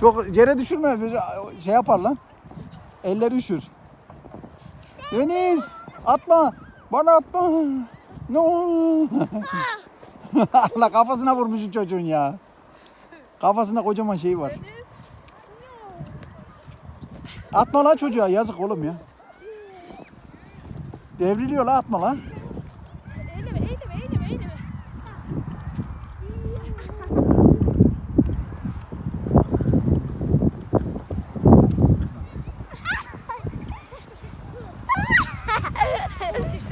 Çok yere düşürme. Şey yapar lan. Elleri üşür. Deniz atma. Bana atma. No. Allah kafasına vurmuşsun çocuğun ya. Kafasında kocaman şey var. Atma lan çocuğa yazık oğlum ya. Devriliyor la atma lan. Ha ha ha!